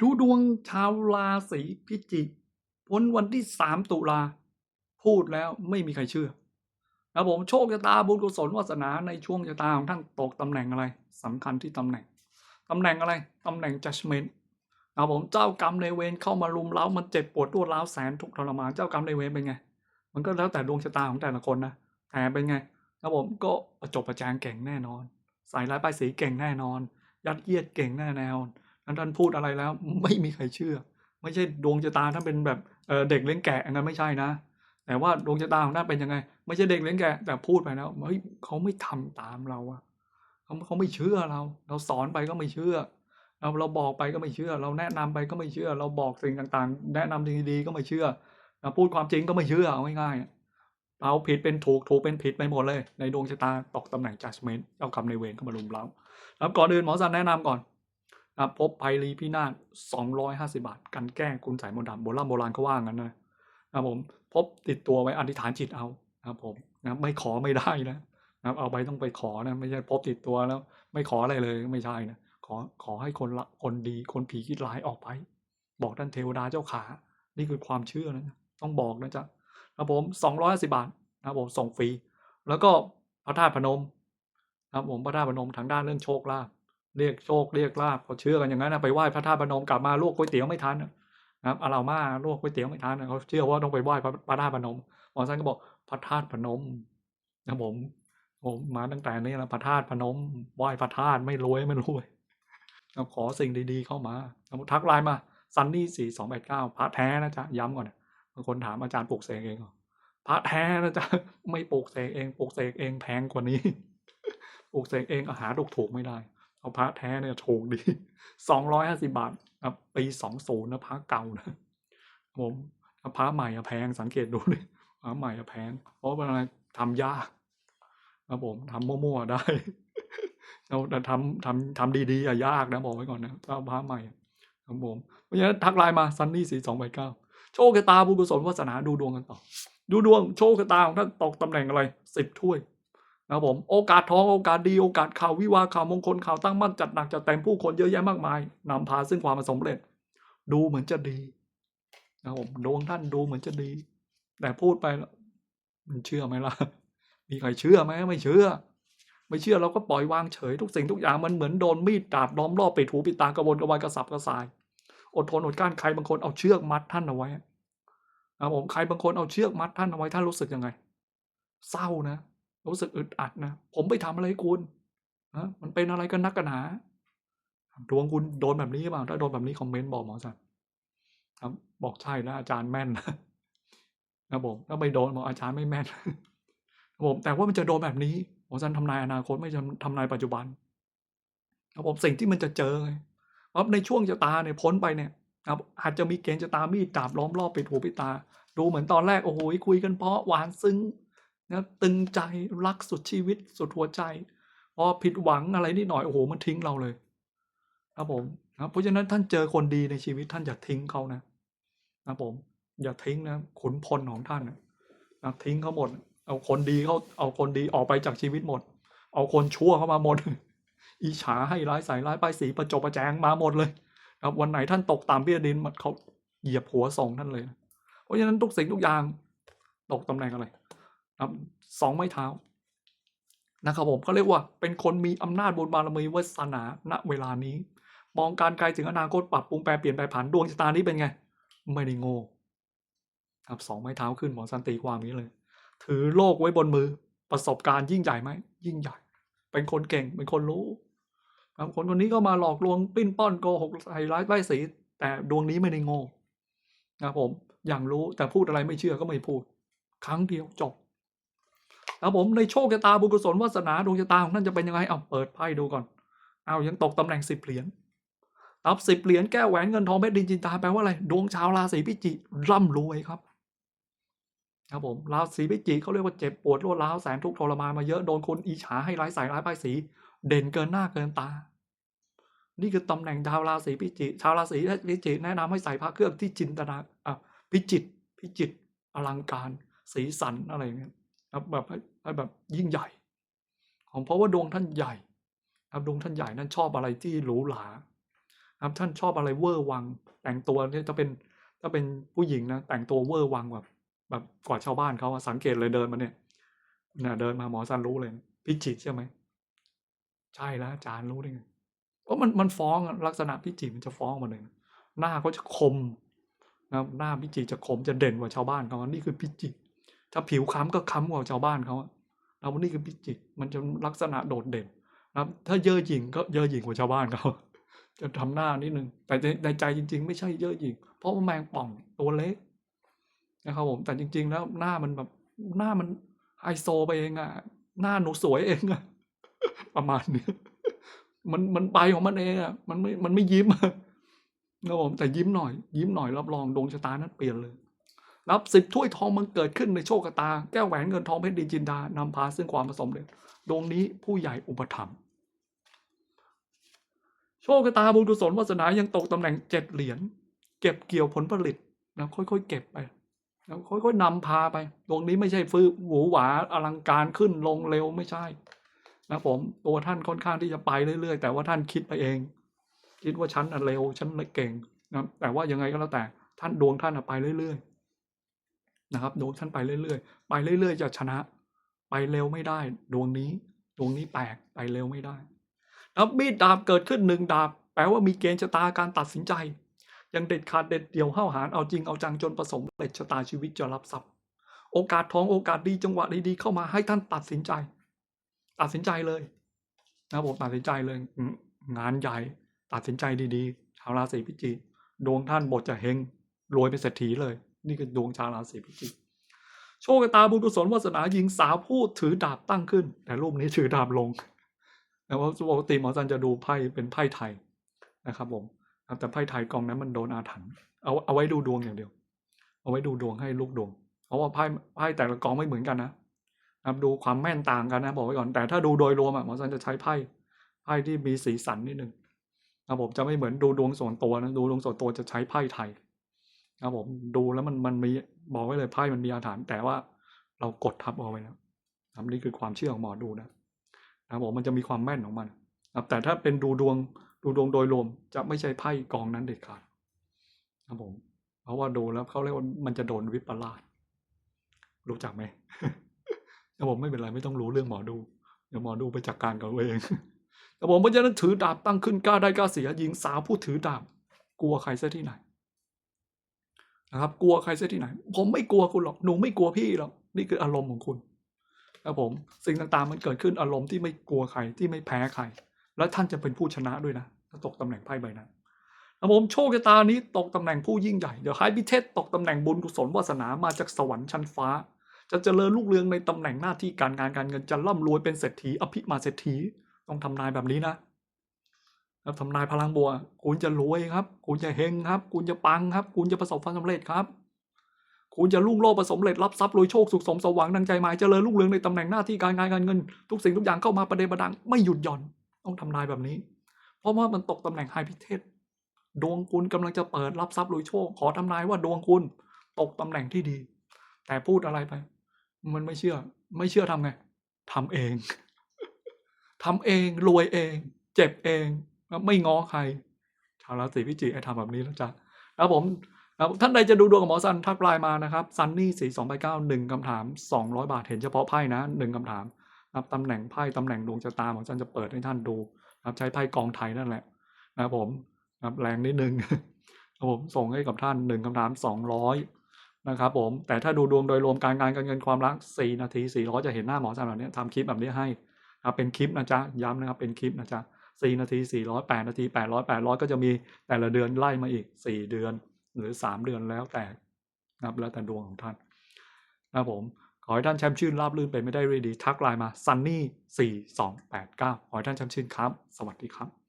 ดูดวงชาวราศีพิจิกพ้นวันที่สามตุลา พูดแล้วไม่มีใครเชื่อนะผมโชคชะตาบุญกุศลวาสนาในช่วงชะตาของท่านตกตำแหน่งอะไรสำคัญที่ตำแหน่งตำแหน่งอะไรตำแหน่ง judgment นะผมเจ้ากรรมในเวรเข้ามารุมเร้ามันเจ็บปวดรวดร้าวแสนทุกทรมานเจ้ากรรมในเวรเป็นไง มันก็แล้วแต่ดวงชะตาของแต่ละคนนะแต่เป็นไงนะผมก็ประจบประแจงเก่งแน่นอนใส่ร้ายป้ายสีเก่งแน่นอน ยัดเยียดเก่งแน่แนอนั้นท่านพูดอะไรแล้ว ไม่มีใครเชื่อ ไม่ใช่ดวงชะตาท่านเป็นแบบเเด็กเลี้ยงแกะงนั้นไม่ใช่นะ แต่ว่าดวงชะตาของท่านเป็นยังไง ไม่ใช่เด็กเลี้ยงแกะแต่พูดไปแล้วเฮ้ยเขาไม่ทำตามเราอะเขาเขาไม่เชื่อเรา เราสอนไปก็ไม่เชื่อ เราเราบอกไปก็ไม่เชื่อ เราแนะนำไปก็ไม่เชื่อ เราบอกสิ่งต่างๆ แนะนำสิ่งดีๆก็ไม่เชื่อเราพูดความจริงก็ไม่เชื่อเอาง่ายๆเราผิดเป็นถูกถูกเป็นผิดไปหมดเลย ในดวงชะตาตกตำแหน่ง judgment เจ้ากรรมในเวรเข้ามารุมเราแล้วก่อนอื่นหมอสันแนะนำก่อน นะพบภัยรีพินาศ250 บาท กันแก้คุณสายมนต์ดำโบราณโบราณเขาว่างั้นนะนะครับผมพบติดตัวไว้อธิษฐานจิตเอานะครับผมนะไม่ขอไม่ได้นะนะครับเอาไปต้องไปขอนะไม่ใช่พบติดตัวแล้ว ไม่ขออะไรเลยไม่ใช่นะขอขอให้คนละคนดีคนผีคิดร้ายออกไป บอกท่านเทวดาเจ้าขา นี่คือความเชื่อนะต้องบอกนะจ๊ะครับผม250บาทนะครับผมส่งฟรีแล้วก็พระธาตุพนมนะครับผมพระธาตุพนมทางด้านเรื่องโชคลาภ เรียกโชคเรียกลาภเขาเชื่อกันอย่างนั้นนะไปไหว้พระธาตุพนมกลับมาลวกก๋วยเตี๋ยวไม่ทันนะครับอารามาลวกก๋วยเตี๋ยวไม่ทันเขาเชื่อว่าต้องไปไหว้พระธาตุพนมหมอสันก็บอกพระธาตุพนมนะผมผมมาตั้งแต่นี้แล้วพระธาตุพนมไหว้พระธาตุไม่รวยไม่รวยขอสิ่งดีๆเข้ามาครับทักไลน์มาซันนี่สี่สองแปดเก้าพระแท้นะจ๊ะย้ำก่อนบางคนถามอาจารย์ปลูกเสกเองหรอพระแท้นะจ๊ะไม่ปลูกเสกเองปลูกเสกเองแพงกว่านี้ปลูกเสกเองอาหาถูกถูกๆไม่ได้ เอาพระแท้เนี่ยถูกดีสองร้อยห้าสิบาทครับปีสองศูนย์นะพระเก่านะผมถ้าพระใหม่อะแพงสังเกตดูเลยพระใหม่อะแพง เพราะว่าอะไรทำยากครับผมทำมั่วๆได้เราแต่ทำทำทำดีๆอะยากนะบอกไว้ก่อนนะถ้าพระใหม่ครับผมเพราะฉะนั้นทักไลน์มาซันนี่สี่สองแปดเก้าโชคชะตาบุญกุศลวาสนาดูดวงกันต่อ ดูดวงโชคชะตาของท่านตกตำแหน่งอะไรสิบถ้วย นะครับผมโอกาสทองโอกาสดีโอกาสข่าววิวาข่าวมงคลข่าวตั้งมั่นจัดหนักจัดเต็มผู้คนเยอะแยะมากมายนำพาซึ่งความสำเร็จ ดูเหมือนจะดีนะครับผมดวงท่านดูเหมือนจะดี แต่พูดไปแล้วมันเชื่อไหมล่ะ มีใครเชื่อไหมไม่เชื่อ ไม่เชื่อเราก็ปล่อยวางเฉยทุกสิ่งทุกอย่างมันเหมือนโดนมีดดาบล้อมรอบปิดหูปิดตากระวนกระวายกระสับกระส่าย อดทนอดกลั้นใครบางคนเอาเชือกมัดท่านเอาไว้นะผมใครบางคนเอาเชือกมัดท่านเอาไว้ท่านรู้สึกยังไง เศร้านะ รู้สึกอึดอัดนะ ผมไปทำอะไรคุณนะมันเป็นอะไรกันนักกันหนาดวงคุณโดนแบบนี้หรือเปล่าถ้าโดนแบบนี้คอมเมนต์บอกหมอสันครับบอกใช่นะอาจารย์แม่นนะผมถ้าไม่โดนบอกอาจารย์ไม่แม่นผมแต่ว่ามันจะโดนแบบนี้หมอสันทำนายอนาคตไม่ทำทำนายปัจจุบันครับผมสิ่งที่มันจะเจอไงครับในช่วงชะตาเนี่ยพ้นไปเนี่ยครับอาจจะมีเกณฑ์ชะตามีดดาบล้อมรอบปิดหูปิดตา ดูเหมือนตอนแรกโอ้โหคุยกันเพราะหวานซึ้ง นะตึงใจรักสุดชีวิตสุดหัวใจพอผิดหวังอะไรนิดหน่อยโอ้โหมันทิ้งเราเลยครับผมนะเพราะฉะนั้นท่านเจอคนดีในชีวิตท่านอย่าทิ้งเขานะนะผมอย่าทิ้งนะขุนพลของท่านนะทิ้งเขาหมด เอาคนดีเขาเอาคนดีออกไปจากชีวิตหมด เอาคนชั่วเข้ามาหมดอิจฉาให้ร้ายใส่ร้ายป้ายสีประจบประแจงมาหมดเลยครับวันไหนท่านตกตามเบี้ยดินมันเขาเหยียบหัวส่งท่านเลย เพราะฉะนั้นทุกสิ่งทุกอย่างตกตำแหน่งอะไร สองไม้เท้านะครับผมเขาเรียกว่าเป็นคนมีอำนาจบนบารมีวาสนาณเวลานี้ มองการไกลถึงอนาคตปรับปรุงแปลเปลี่ยนแปลผันดวงชะตานี้เป็นไง ไม่ได้โง่ครับสองไม้เท้าขึ้นหมอสันติความนี้เลย ถือโลกไว้บนมือประสบการณ์ยิ่งใหญ่ไหมยิ่งใหญ่ เป็นคนเก่งเป็นคนรู้ครับคนคนนี้ก็มาหลอกลวงปิ้นป้อนโกหกใส่ร้ายป้ายสี แต่ดวงนี้ไม่ได้โง่นะครับผมอย่างรู้แต่พูดอะไรไม่เชื่อก็ไม่พูด ครั้งเดียวจบ ครับผมในโชคชะตาบุญกุศลวาสนาดวงชะตาของท่านจะเป็นยังไงเอาเปิดไพ่ดูก่อนเอายังตกตำแหน่งสิบเหรียญรับสิบเหรียญแก้วแหวนเงินทองเพชรดินจินตาแปลว่าอะไรดวงชาวราศีพิจิกร่ำรวยครับครับผมราศีพิจิกเขาเรียกว่าเจ็บปวดรวดร้าวแสนทุกข์ทรมานมาเยอะโดนคนอิจฉาให้ร้ายใส่ร้ายป้ายสีเด่นเกินหน้าเกินตา นี่คือตำแหน่งชาวราศีพิจิกชาวราศีพิจิกแนะนำให้ใส่พระเครื่องที่จินตนาอะพิจิตรพิจิตรอลังการ สีสันอะไรเงี้ยครับแบบ ให้ให้แบบยิ่งใหญ่ ของเพราะว่าดวงท่านใหญ่ครับดวงท่านใหญ่นั้นชอบอะไรที่หรูหราครับท่านชอบอะไรเวอร์วัง แต่งตัวเนี่ยถ้าเป็นถ้าเป็นผู้หญิงนะแต่งตัวเวอร์วังแบบแบบกว่าชาวบ้านเขาสังเกตเลยเดินมาเนี่ยนะเดินมาหมอซันรู้เลยพิจิตรใช่ไหมใช่แล้วอาจารย์รู้ได้ไงเพราะมันมันฟ้องลักษณะพิจิตรมันจะฟ้องมาเลยหน้าเขาจะคมนะครับหน้าพิจิตรจะคมจะเด่นกว่าชาวบ้านเขานี่คือพิจิตร ถ้าผิวค้ำก็ค้ำกว่าชาวบ้านเขาแล้วนี่คือพิจิตรมันจะลักษณะโดดเด่นนะครับ ถ้าเย่อหยิ่งก็เย่อหยิ่งกว่าชาวบ้านเขาจะทำหน้านิดนึง แต่ในใจจริง ๆ ไม่ใช่เย่อหยิ่ง เพราะว่าแมงป่องตัวเล็กนะครับผม แต่จริง ๆ แล้วหน้ามันแบบหน้ามันไฮโซไปเองอะหน้าหนูสวยเองอะประมาณนี้มันมันไปของมันเองอะมันไม่มันไม่ยิ้มนะครับผมแต่ยิ้มหน่อย ยิ้มหน่อยรับรองดวงชะตานั้นเปลี่ยนเลย รับสิบถ้วยทองมันเกิดขึ้นในโชคชะตา แก้วแหวนเงินทองเพชรดีจินดานำพาซึ่งความผสมเร็จดวงนี้ผู้ใหญ่อุปถัมภ์โชคชะตาบุญกุศลวาสนายังตกตำแหน่งเจ็ดเหรียญเก็บเกี่ยวผลผลิตนะค่อยๆ เก็บไปแล้วค่อยๆนำพาไป ดวงนี้ไม่ใช่ฟื้นหวือหวาอลังการขึ้นลงเร็วไม่ใช่นะผมตัวท่านค่อนข้างที่จะไปเรื่อยๆ แต่ว่าท่านคิดไปเอง คิดว่าฉันเร็วฉันเก่งนะแต่ว่ายังไงก็แล้วแต่ท่านดวงท่านไปเรื่อยๆ นะครับดวงท่านไปเรื่อยๆ ไปเรื่อย ๆ จะชนะ ไปเร็วไม่ได้ดวงนี้ดวงนี้แปลกไปเร็วไม่ได้แล้วมีดดาบเกิดขึ้นหนึ่งดาบ แปลว่ามีเกณฑ์ชะตาการตัดสินใจ ยังเด็ดขาดเด็ดเดี่ยวห้าหาญเอาจริงเอาจังจนประสบเร็จชะตาชีวิตจะรับทรัพย์โอกาสทองโอกาสดีจังหวะดีๆเข้ามาให้ท่านตัดสินใจ ตัดสินใจเลยนะผมตัดสินใจเลยงานใหญ่ตัดสินใจดีๆชาวราศีพิจิกดวงท่านบทจะเฮงรวยเป็นเศรษฐีเลย นี่คือดวงชาวราศีพิจิกโชคตาบุญกุศลวาสนาหญิงสาวผู้ถือดาบตั้งขึ้น แต่รูปนี้ถือดาบลงแต่ว่าปกติหมอจันจะดูไพ่เป็นไพ่ไทยนะครับผมแต่ไพ่ไทยกองนั้นมันโดนอาถรรพ์เอาเอาไว้ดูดวงอย่างเดียว เอาไว้ดูดวงให้ลูกดวง เพราะว่าไพ่ไพ่แต่ละกองไม่เหมือนกันนะนะดูความแม่นต่างกันนะบอกไว้ก่อนแต่ถ้าดูโดยรวมอะหมอซันจะใช้ไพ่ไพ่ที่มีสีสันนิดนึงนะผมจะไม่เหมือนดูดวงส่วนตัวนะดูดวงส่วนตัวจะใช้ไพ่ไทย นะผมดูแล้วมันมันมีบอกไว้เลยไพ่มันมีอาถรรพ์แต่ว่าเรากดทับเอาไว้แล้วนะครับนี่คือความเชื่อของหมอดูนะนะครับผมมันจะมีความแม่นของมันครับแต่ถ้าเป็นดูดวงดูดวงโดยรวมจะไม่ใช่ไพ่กองนั้นเด็ดขาดนะครับผม เพราะว่าดูแล้วเขาเรียกว่ามันจะโดนวิปลาสรู้จักไหมแต่ผมไม่เป็นไรไม่ต้องรู้เรื่องหมอดูเดี๋ยวหมอดูไปจัดการกับตัวเองแต่ผมเพราะฉะนั้นถือดาบตั้งขึ้นกล้าได้กล้าเสียหญิงสาวผู้ถือดาบกลัวใครซะที่ไหน นะครับกลัวใครซะที่ไหน ผมไม่กลัวคุณหรอกหนูไม่กลัวพี่หรอกนี่คืออารมณ์ของคุณครับผมสิ่งต่างๆมันเกิดขึ้นอารมณ์ที่ไม่กลัวใครที่ไม่แพ้ใคร แล้วท่านจะเป็นผู้ชนะด้วยนะถ้าตกตำแหน่งไพ่ใบนั้นครับผมโชคชะตานี้ตกตำแหน่งผู้ยิ่งใหญ่เดี๋ยวไฮพิเทศตกตำแหน่งบุญกุศลวาสนามาจากสวรรค์ชั้นฟ้า จะเจริญรุ่งเรืองในตำแหน่งหน้าที่การงานการเงินจะร่ำรวยเป็นเศรษฐีอภิมาเศรษฐีต้องทำนายแบบนี้นะ แล้วทำนายพลังบัวคุณจะรวยครับ คุณจะเฮงครับ คุณจะปังครับ คุณจะประสบความสำเร็จครับ คุณจะรุ่งโรจน์ประสบเร็จรับทรัพย์รวยโชคสุขสมสมหวังดังใจหมายเจริญรุ่งเรืองในตำแหน่งหน้าที่การงานการเงิน ทุกสิ่งทุกอย่างเข้ามาประเดประดังไม่หยุดหย่อนต้องทำนายแบบนี้ เพราะว่ามันตกตำแหน่งไฮพิเทศดวงคุณกำลังจะเปิดรับทรัพย์รวยโชค ขอทำนายว่าดวงคุณตกตำแหน่งที่ดี แต่พูดอะไรไป มันไม่เชื่อ ไม่เชื่อทำไงทำเองทำเองรวยเอง เจ็บเอง ไม่ง้อใคร ชาวราศีพิจิกให้ทำแบบนี้แล้วจ้ะแล้วผมท่านใดจะดูดวงกับหมอซันทักไลน์มานะครับซันนี่สี่สองไปเก้าหนึ่งคำถามสองร้อยบาทเห็นเฉพาะไพ่นะหนึ่งคำถามนะครับตำแหน่งไพ่ตำแหน่งดวงชะตาหมอซันจะเปิดให้ท่านดูนะครับใช้ไพ่กองไทยนั่นแหละนะครับผมนะครับแรงนิดนึงครับผมส่งให้กับท่านหนึ่งคำถามสองร้อยนะครับผมแต่ถ้าดูดวงโดยรวมการงานการเงินความรักสี่นาทีสี่ร้อยจะเห็นหน้าหมอซันแบบนี้ทำคลิปแบบนี้ให้ครับเป็นคลิปนะจ๊ะย้ำนะครับเป็นคลิปนะจ๊ะ สี่นาทีสี่ร้อยแปดนาทีแปดร้อยแปดร้อยก็จะมีแต่ละเดือนไล่มาอีกสี่เดือนหรือสามเดือนแล้วแต่นะครับแล้วแต่ดวงของท่านนะครับผมขอให้ท่านแชมป์ชื่นราบรื่นไปไม่ได้ด้วยดี ทักไลน์มา sunny 4 2 8 9ขอให้ท่านแชมป์ชื่นครับ สวัสดีครับ